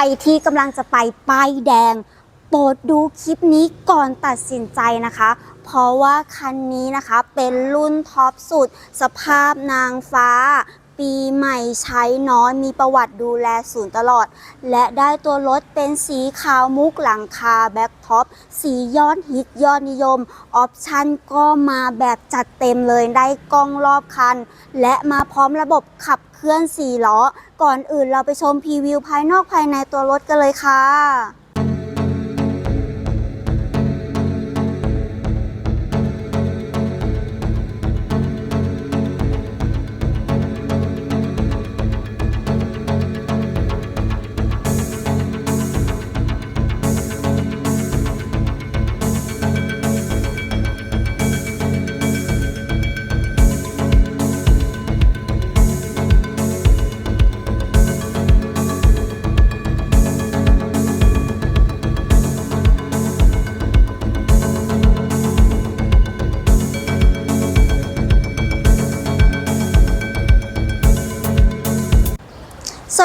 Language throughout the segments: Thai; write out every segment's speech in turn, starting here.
รที่กำลังจะไปป้ายแดง โปรดดูคลิปนี้ก่อนตัดสินใจนะคะ เพราะว่าคันนี้นะคะเป็นรุ่นท็อปสุด สภาพนางฟ้า ปีใหม่ใช้น้อยมีประวัติดูแลศูนย์ตลอด และได้ตัวรถเป็นสีขาวมุกหลังคาแบ็คท็อปสียอดฮิตยอดนิยม ออปชั่นก็มาแบบจัดเต็มเลยได้กล้องรอบคัน และมาพร้อมระบบขับเคลื่อน4ล้อ ก่อนอื่นเราไปชมพรีวิวภายนอกภายในตัวรถกันเลยค่ะ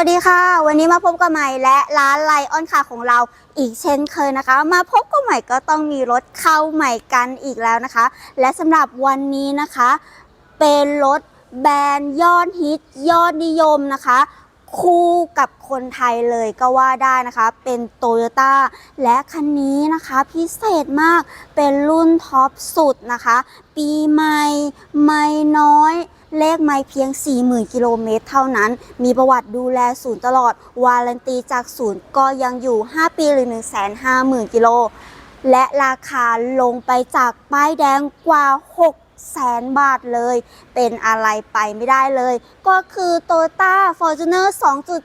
สวัสดีค่ะ วันนี้มาพบกับใหม่และร้านไลออนคาของเราอีกเช่นเคยนะคะ มาพบกับใหม่ก็ต้องมีรถเข้าใหม่กันอีกแล้วนะคะ และสำหรับวันนี้นะคะ เป็นรถแบรนด์ยอดฮิตยอดนิยมนะคะ คู่กับคนไทยเลยก็ว่าได้นะคะ เป็นโตโยต้าและคันนี้นะคะพิเศษมากเป็นรุ่นท็อปสุดนะคะ ปีใหม่ ไม่น้อย เลขไม่เพียง 40,000 กิโลเมตรเท่านั้น มีประวัติดูแลศูนย์ตลอด วารันตีจากศูนย์ก็ยังอยู่ 5 ปีหรือ 150,000 กิโล และราคาลงไปจากป้ายแดงกว่า 6 แสนบาทเลย เป็นอะไรไปไม่ได้เลย ก็คือ Toyota Fortuner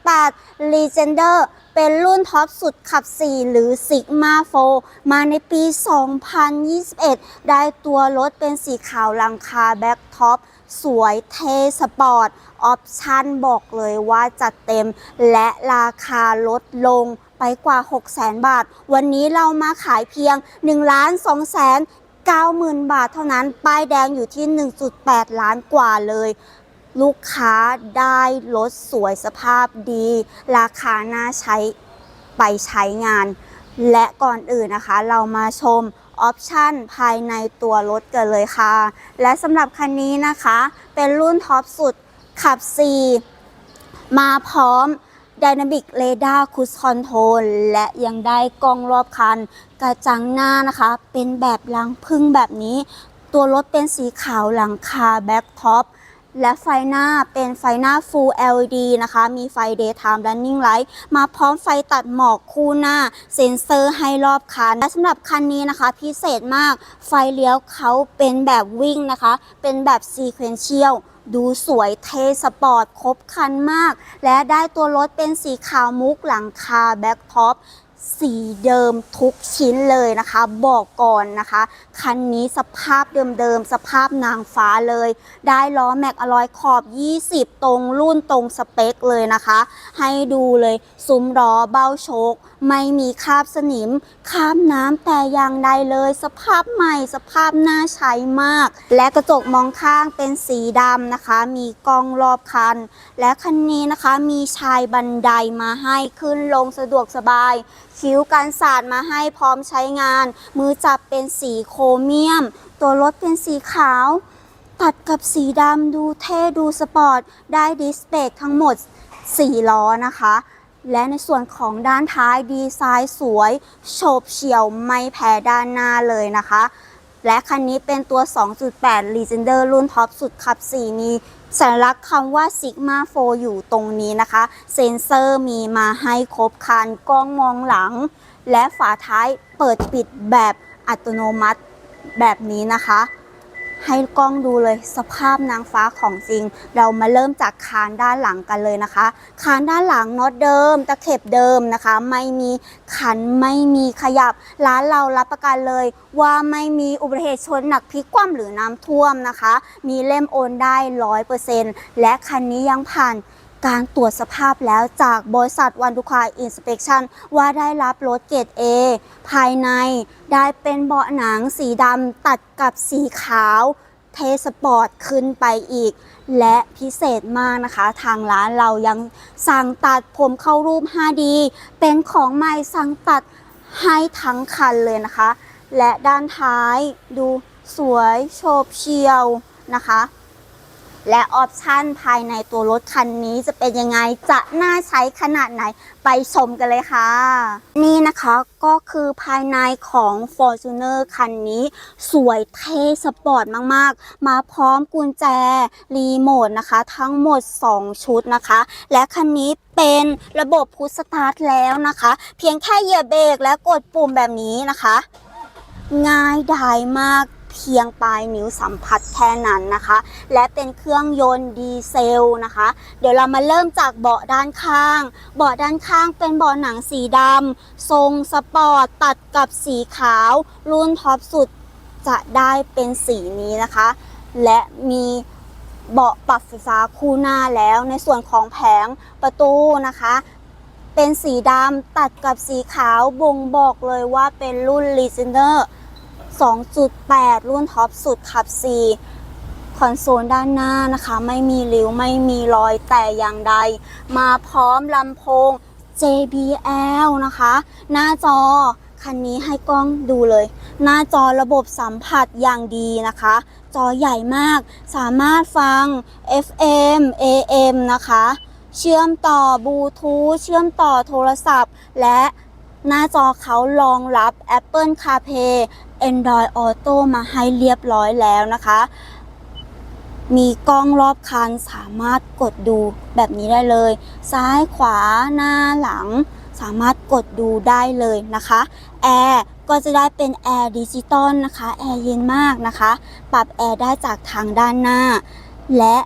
2.8 Legender เป็นรุ่นท็อปสุดขับ 4 หรือ Sigma 4 มาในปี 2021 ได้ตัวรถเป็นสีขาวลังคาแบ็คท็อปสวยเทสปอร์ต ออปชั่นบอกเลยว่าจัดเต็ม และราคาลดลงไปกว่า 6 0 0 0 0 0 บาท วันนี้เรามาขายเพียง1ล้าน2แสน 90,000 บาทเท่านั้น ป้ายแดงอยู่ที่ 1.8 ล้านกว่าเลย ลูกค้าได้รถสวยสภาพดี ราคาน่าใช้ไปใช้งาน และก่อนอื่นนะคะ เรามาชมออปชันภายในตัวรถกันเลยค่ะ และสำหรับคันนี้นะคะ เป็นรุ่นท็อปสุดขับ 4 มาพร้อม Dynamic Radar Cruise Control และยังได้กล้องรอบคัน กระจังหน้านะคะ เป็นแบบลังพึ่งแบบนี้ ตัวรถเป็นสีขาวหลังคาแบ็คท็อปและไฟหน้าเป็นไฟหน้า Full LED นะคะ มีไฟ Daytime Running Light มาพร้อมไฟตัดหมอกคู่หน้า เซ็นเซอร์ให้รอบคัน และสำหรับคันนี้นะคะ พิเศษมากไฟเลี้ยวเขาเป็นแบบวิ่งนะคะ เป็นแบบ Sequential ดูสวยเทสปอร์ตครบคันมาก และได้ตัวรถเป็นสีขาวมุกหลังคาแบ็คท็อปสีเดิมทุกชิ้นเลยนะคะ บอกก่อนนะคะ คันนี้สภาพเดิมๆ สภาพนางฟ้าเลย ได้ล้อแม็กอลอยขอบ 20 ตรงรุ่นตรงสเปคเลยนะคะ ให้ดูเลยซุ้มล้อเบ้าโชค ไม่มีคราบสนิมคราบน้ำแต่อย่างใดเลย สภาพใหม่สภาพน่าใช้มาก และกระจกมองข้างเป็นสีดำนะคะ มีกล้องรอบคัน และคันนี้นะคะมีชายบันไดมาให้ขึ้นลงสะดวกสบาย คิ้วกันสาดมาให้พร้อมใช้งาน มือจับเป็นสีโครเมียม ตัวรถเป็นสีขาวตัดกับสีดำดูเท่ดูสปอร์ต ได้ดิสเบรกทั้งหมด 4 ล้อนะคะ และในส่วนของด้านท้ายดีไซน์สวยโฉบเฉี่ยวไม่แพ้ด้านหน้าเลยนะคะ และคันนี้เป็นตัว 2.8 Legender รุ่นท็อปสุดขับ 4 มีสัญลักษณ์คำว่า Sigma 4 อยู่ตรงนี้นะคะ เซ็นเซอร์มีมาให้ครบคันกล้องมองหลัง และฝาท้ายเปิดปิดแบบอัตโนมัติแบบนี้นะคะ ให้กล้องดูเลยสภาพนางฟ้าของจริง เรามาเริ่มจากคานด้านหลังกันเลยนะคะ คานด้านหลังน็อตเดิม ตะเข็บเดิมนะคะ ไม่มีขันไม่มีขยับ ร้านเรารับประกันเลย ว่าไม่มีอุบัติเหตุชนหนักพลิกคว่ำหรือน้ำท่วมนะคะ มีเล่มโอนได้ร้อยเปอร์เซ็นต์และคันนี้ยังผ่าน การตรวจสภาพแล้วจากบริษัทวันดุคาอินสเป t ชันว่าได้รับรถเกรด A ภายในได้เป็นเบาะหนังสีดำตัดกับสีขาวเทสปอร์ตขึ้นไปอีก และพิเศษมากนะคะ ทางร้านเรายังสั่งตัดผมเข้ารูป 5D เป็นของใหม่สั่งตัดให้ทั้งคันเลยนะคะ และด้านท้ายดูสวยโฉบเฉียวนะคะ และออปชันภายในตัวรถคันนี้จะเป็นยังไง จะน่าใช้ขนาดไหนไปชมกันเลยค่ะ นี่นะคะก็คือภายในของ Fortuner คันนี้ สวยเท่สปอร์ตมากๆ มาพร้อมกุญแจ รีโมทนะคะ ทั้งหมด 2 ชุดนะคะ และคันนี้เป็นระบบพุชสตาร์ทแล้วนะคะ เพียงแค่เหยียบเบรกและกดปุ่มแบบนี้นะคะ ง่ายดายมาก เพียงปลายนิ้วสัมผัสแค่นั้นนะคะ และเป็นเครื่องยนต์ดีเซลนะคะ เดี๋ยวเรามาเริ่มจากเบาะด้านข้าง เบาะด้านข้างเป็นเบาะหนังสีดำทรงสปอร์ตตัดกับสีขาว รุ่นท็อปสุดจะได้เป็นสีนี้นะคะ และมีเบาะปรับไฟฟ้าคู่หน้าแล้วในส่วนของแผงประตูนะคะ เป็นสีดำตัดกับสีขาวบ่งบอกเลยว่าเป็นรุ่น l e g e n d e r 2.8 รุ่นท็อปสุดขับ4คอนโซลด้านหน้านะคะ ไม่มีริ้วไม่มีรอยแต่อย่างใด มาพร้อมลำโพง JBL นะคะ หน้าจอคันนี้ให้กล้องดูเลย หน้าจอระบบสัมผัสอย่างดีนะคะ จอใหญ่มาก สามารถฟัง FM AM นะคะ เชื่อมต่อบลูทูธเชื่อมต่อโทรศัพท์ และหน้าจอเขารองรับ Apple CarPlay Android Auto มาให้เรียบร้อยแล้วนะคะ มีกล้องรอบคันสามารถกดดูแบบนี้ได้เลย ซ้ายขวาหน้าหลัง สามารถกดดูได้เลยนะคะแอร์ก็จะได้เป็นแอร์ดิจิตอลนะคะแอร์เย็นมากนะคะ ปรับแอร์ได้จากทางด้านหน้า และ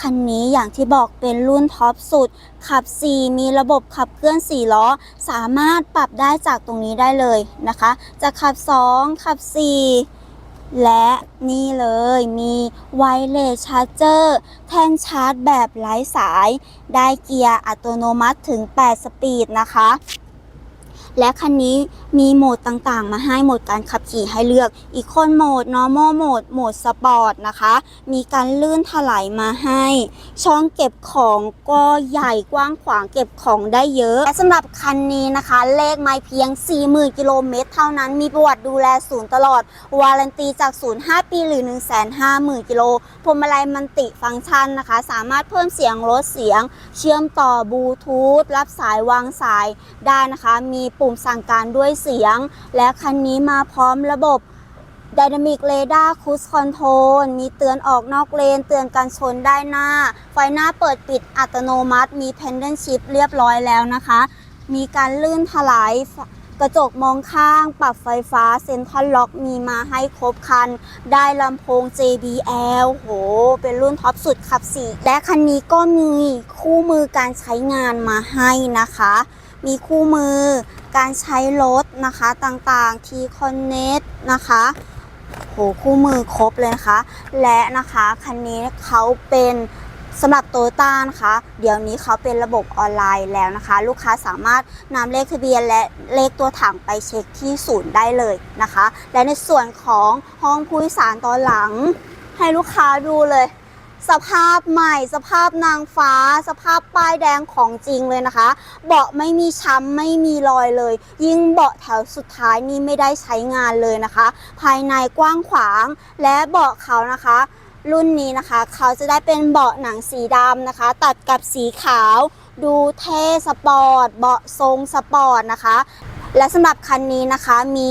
คันนี้อย่างที่บอกเป็นรุ่นท็อปสุด ขับ 4 มีระบบขับเคลื่อน 4 ล้อ สามารถปรับได้จากตรงนี้ได้เลยนะคะ จะขับ 2 ขับ 4 และนี่เลยมีไวเลสชาร์เจอร์แท่นชาร์จแบบไร้สาย ได้เกียร์อัตโนมัติถึง 8 สปีดนะคะ และคันนี้มีโหมดต่างๆ มาให้โหมดการขับขี่ให้เลือกอีกคนโหมด normal โหมด โหมดสปอร์ตนะคะ มีการลื่นถลายมาให้ ช่องเก็บของก็ใหญ่กว้างขวางเก็บของได้เยอะ และสำหรับคันนี้นะคะ เลขไม่เพียง 40,000กิโลเมตรเท่านั้น มีประวัติดูแลศูนย์ตลอด วารันตีจากศูนย์5ปีหรือ 150,000กิโลพวงมาลัยมันติฟังก์ชันนะคะ สามารถเพิ่มเสียงลดเสียง เชื่อมต่อบลูทูธรับสายวางสายได้นะคะ มีปุุ่่มสั่งการด้วยเสียง และคันนี้มาพร้อมระบบ Dynamic Radar Cruise Control มีเตือนออกนอกเลน เตือนการชนได้หน้า ไฟหน้าเปิดปิดอัตโนมัติ มี Pendant Shift เรียบร้อยแล้วนะคะ มีการลื่นถลายกระจกมองข้าง ปรับไฟฟ้าเซ็นทรัลล็อกมีมาให้ครบคัน ได้ลำโพง JBL โห เป็นรุ่นท็อปสุดขับ4และคันนี้ก็มีคู่มือการใช้งานมาให้นะคะ มีคู่มือ การใช้รถนะคะต่างๆ T Connect นะคะโหคู่มือครบเลยนะคะ และนะคะคันนี้เขาเป็นสำหรับโตต้านะคะ เดี๋ยวนี้เขาเป็นระบบออนไลน์แล้วนะคะ ลูกค้าสามารถนำเลขทะเบียนและเลขตัวถังไปเช็คที่ศูนย์ได้เลยนะคะ และในส่วนของห้องผู้โดยสารตอนหลัง ให้ลูกค้าดูเลย สภาพใหม่ สภาพนางฟ้า สภาพป้ายแดงของจริงเลยนะคะ เบาะไม่มีช้ำไม่มีรอยเลย ยิ่งเบาะแถวสุดท้ายนี่ไม่ได้ใช้งานเลยนะคะ ภายในกว้างขวางและเบาะเขานะคะรุ่นนี้นะคะเขาจะได้เป็นเบาะหนังสีดำนะคะ ตัดกับสีขาว ดูเท่สปอร์ต เบาะทรงสปอร์ตนะคะ และสำหรับคันนี้นะคะมี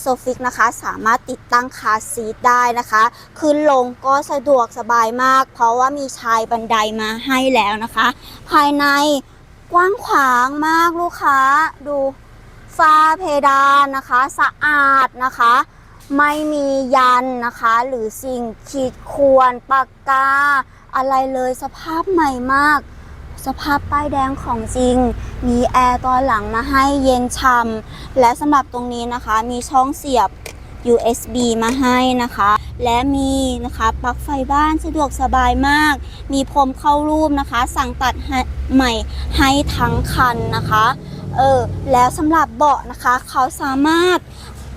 โซฟิกนะคะสามารถติดตั้งคาซีทได้นะคะ ขึ้นลงก็สะดวกสบายมาก เพราะว่ามีชายบันไดมาให้แล้วนะคะ ภายในกว้างขวางมากลูกค้าดูฝ้าเพดานนะคะ สะอาดนะคะ ไม่มียันนะคะ หรือสิ่งขีดข่วนปากกา อะไรเลยสภาพใหม่มาก สภาพป้ายแดงของจริง มีแอร์ตอนหลังมาให้เย็นช่ำและสำหรับตรงนี้นะคะ มีช่องเสียบ USB มาให้นะคะ และมีนะคะปลั๊กไฟบ้านสะดวกสบายมาก มีพรมเข้ารูปนะคะ สั่งตัดให้ใหม่ให้ทั้งคันนะคะ เออ แล้วสำหรับเบาะนะคะ เขาสามารถ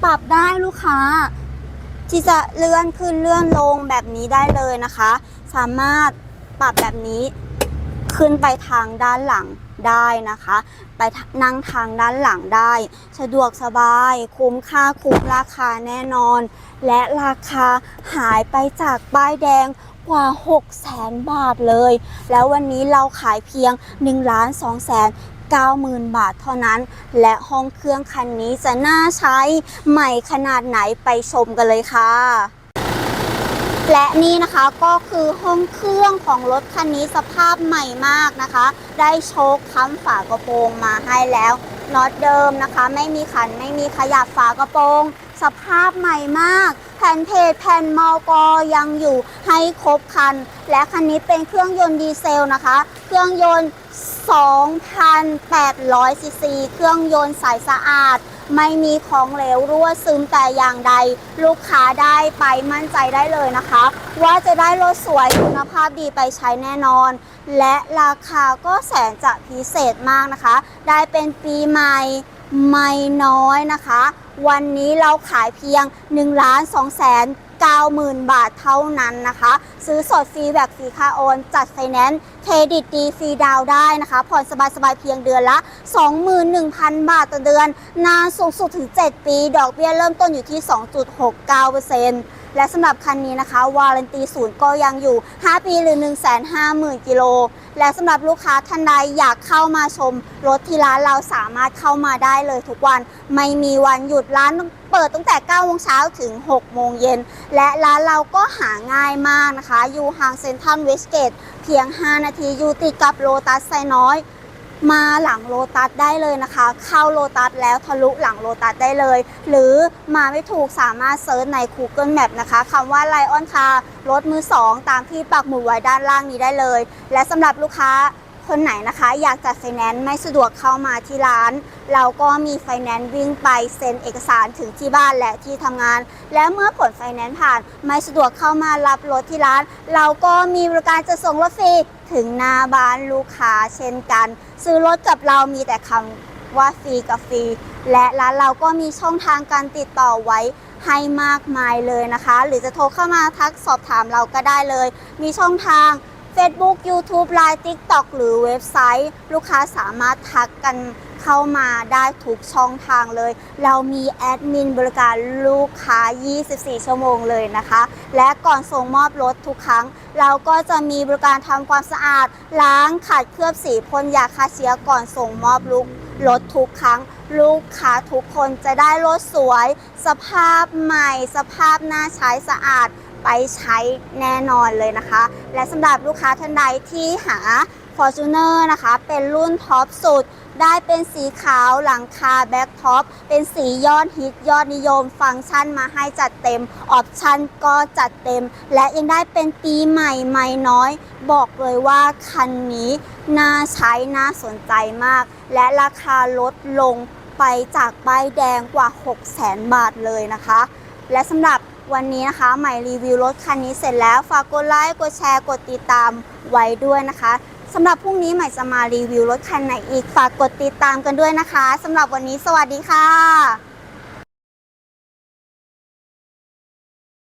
ปรับได้ลูกค้า ที่จะเลื่อนขึ้นเลื่อนลงแบบนี้ได้เลยนะคะ สามารถปรับแบบนี้ ขึ้นไปทางด้านหลังได้นะคะ ไปนั่งทางด้านหลังได้ สะดวกสบาย คุ้มค่าคุ้มราคาแน่นอน และราคาหายไปจากป้ายแดงกว่า 6 0แสนบาทเลย แล้ววันนี้เราขายเพียง 1 ล้าน2แสน90,000 บาทเท่านั้น และห้องเครื่องคันนี้จะน่าใช้ใหม่ขนาดไหนไปชมกันเลยค่ะ และนี่นะคะก็คือห้องเครื่องของรถคันนี้สภาพใหม่มากนะคะ ได้โชคค้ำฝากระโปรงมาให้แล้วน็อตเดิมนะคะ ไม่มีขันไม่มีขยับฝากระโปรง สภาพใหม่มาก แผ่นเพจแผ่นมอกอยังอยู่ให้ครบคัน และคันนี้เป็นเครื่องยนต์ดีเซลนะคะ เครื่องยนต์2,800ซีซีเครื่องยนต์ใสสะอาด ไม่มีของเหลวรั่วซึมแต่อย่างใด ลูกค้าได้ไปมั่นใจได้เลยนะคะ ว่าจะได้รถสวยคุณภาพดีไปใช้แน่นอน และราคาก็แสนจะพิเศษมากนะคะ ได้เป็นปีใหม่ไม่น้อยนะคะ วันนี้เราขายเพียง1ล้าน2แสน 90,000 บาทเท่านั้นนะคะ ซื้อสดฟรีแบบฟรีค่าโอน จัดไฟแนนซ์เครดิตดีฟรีดาวได้นะคะผ่อนสบายๆเพียงเดือนละ 21,000 บาทต่อเดือน นานสูงสุดถึง 7 ปี ดอกเบี้ยเริ่มต้นอยู่ที่ 2.69% และสำหรับคันนี้นะคะ วารันตีศูนย์ก็ยังอยู่ 5 ปีหรือ 150,000 กิโล และสำหรับลูกค้าท่านใดอยากเข้ามาชม รถที่ร้านเราสามารถเข้ามาได้เลยทุกวัน ไม่มีวันหยุดร้านเปิดตั้งแต่9โมงเช้าถึง 6 โมงเย็น และร้านเราก็หาง่ายมากนะคะ อยู่ห่างเซ็นทรัลเวสเกตเพียง 5 นาที อยู่ติดกับโลตัสไซน้อย มาหลังโลตัสได้เลยนะคะ เข้าโลตัสแล้วทะลุหลังโลตัสได้เลย หรือมาไม่ถูกสามารถเซิร์ชใน Google Map นะคะคำว่าไลออนคารถมือ 2 ตามที่ปักหมุดไว้ด้านล่างนี้ได้เลย และสำหรับลูกค้าคนไหนนะคะอยากจัดไฟแนนซ์ไม่สะดวกเข้ามาที่ร้าน เราก็มีไฟแนนซ์วิ่งไปเซ็นเอกสารถึงที่บ้านและที่ทำงาน และเมื่อผลไฟแนนซ์ผ่านไม่สะดวกเข้ามารับรถที่ร้าน เราก็มีบริการจะส่งรถฟรี ถึงหน้าบ้านลูกค้าเช่นกัน ซื้อรถกับเรามีแต่คำว่าฟรีกับฟรี และร้านเราก็มีช่องทางการติดต่อไว้ให้มากมายเลยนะคะ หรือจะโทรเข้ามาทักสอบถามเราก็ได้เลย มีช่องทาง Facebook YouTube Line TikTok หรือเว็บไซต์ ลูกค้าสามารถทักกัน เข้ามาได้ทุกช่องทางเลย เรามีแอดมินบริการลูกค้า 24 ชั่วโมงเลยนะคะ และก่อนส่งมอบรถทุกครั้ง เราก็จะมีบริการทำความสะอาด ล้างขัดเคลือบสีพ่นยาฆ่าเชื้อก่อนส่งมอบลูกรถทุกครั้ง ลูกค้าทุกคนจะได้รถสวย สภาพใหม่ สภาพน่าใช้สะอาดไปใช้แน่นอนเลยนะคะ และสำหรับลูกค้าท่านใดที่หา Fortuner นะคะ เป็นรุ่นท็อปสุด ได้เป็นสีขาวหลังคาแบ็คท็อปเป็นสียอดฮิตยอดนิยม ฟังก์ชันมาให้จัดเต็ม ออปชั่นก็จัดเต็ม และยังได้เป็นปีใหม่ใหม่น้อย บอกเลยว่าคันนี้น่าใช้น่าสนใจมาก และราคาลดลงไปจากป้ายแดงกว่า 6 0แสนบาทเลยนะคะ และสำหรับวันนี้นะคะใหม่รีวิวรถคันนี้เสร็จแล้ว ฝากกดไลค์ กดแชร์ กดติดตามไว้ด้วยนะคะ สำหรับพรุ่งนี้ใหม่จะมารีวิวรถคันไหนอีกฝากกดติดตามกันด้วยนะคะสำหรับวันนี้สวัสดีค่ะ